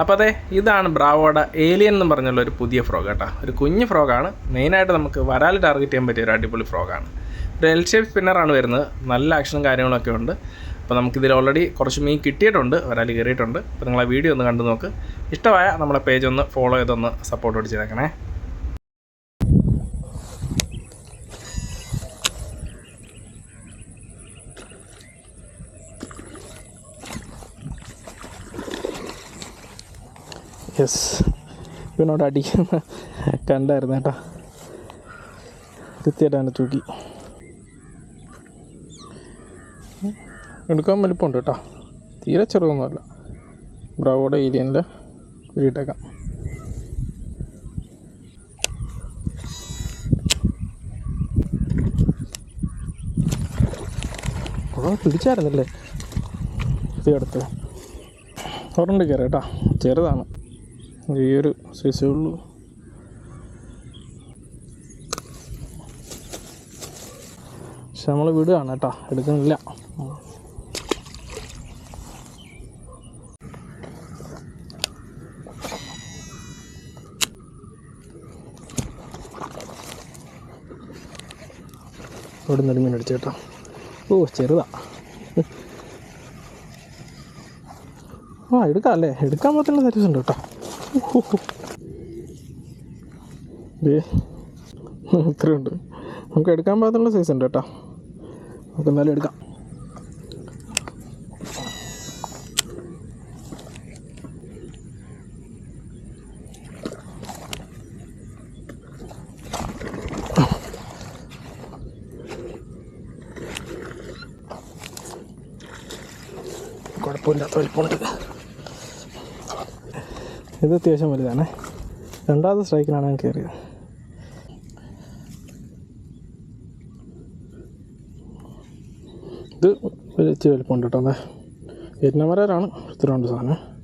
അപ്പോൾ അതെ ഇതാണ് ബ്രാവോയുടെ ഏലിയൻ എന്ന് പറഞ്ഞുള്ള ഒരു പുതിയ ഫ്രോഗ് കേട്ടോ. ഒരു കുഞ്ഞ് ഫ്രോഗാണ് മെയിനായിട്ട് നമുക്ക് വരാൽ ടാർഗറ്റ് ചെയ്യാൻ പറ്റിയ ഒരു അടിപൊളി ഫ്രോഗാണ് ഒരു എൽ ഷേപ്പ് സ്പിന്നറാണ് വരുന്നത്. നല്ല ആക്ഷനും കാര്യങ്ങളൊക്കെ ഉണ്ട്. അപ്പോൾ നമുക്കിതിൽ ഓൾറെഡി കുറച്ച് മീൻ കിട്ടിയിട്ടുണ്ട്. വരാൽ കയറിയിട്ടുണ്ട്. അപ്പോൾ നിങ്ങൾ ആ വീഡിയോ ഒന്ന് കണ്ടു നോക്ക്. ഇഷ്ടമായ നമ്മളെ പേജ് ഒന്ന് ഫോളോ ചെയ്തൊന്ന് സപ്പോർട്ട് അടിച്ചേക്കണേ യെസ് ഇവനോട് അടിക്കുന്ന കണ്ടായിരുന്നു കേട്ടോ. കൃത്യമായിട്ട് അവനെ തൂക്കി. എടുക്കാൻ വലിപ്പമുണ്ട് കേട്ടോ. തീരെ ചെറുതൊന്നുമല്ല. ബ്രാവോടെ ഏരിയനിൽ വീട്ടേക്കാം പിടിച്ചായിരുന്നല്ലേ? ഇത് അടുത്ത് ഉറണ്ട് കയറി കേട്ടോ. ചെറുതാണ്. ഈ ഒരു സൈസേ ഉള്ളൂ. പക്ഷെ നമ്മൾ വിടുകയാണ് കേട്ടോ. എടുക്കുന്നില്ല. ഇവിടെ നിന്ന് മീൻ അടിച്ചു കേട്ടോ ഓ ചെറുതാ. ആ എടുക്കാം അല്ലേ? എടുക്കാൻ പറ്റുന്ന സർവീസ് ഉണ്ട് കേട്ടോ. ഇത്രയുണ്ട്. നമുക്ക് എടുക്കാൻ പാകത്തുള്ള സൈസ് ഉണ്ട് കേട്ടോ. നമുക്ക് എന്നാലും എടുക്കാം. കുഴപ്പമില്ലാത്ത വലിപ്പമുണ്ട്. ഇത് അത്യാവശ്യം വലുതാണേ. രണ്ടാമത്തെ സ്ട്രൈക്കിലാണ് ഞാൻ കയറിയത് ഇത് ഇച്ചിരി വലിപ്പമുണ്ട് കേട്ടോ. അതെ. ഇത്ര രണ്ട് സാധനം.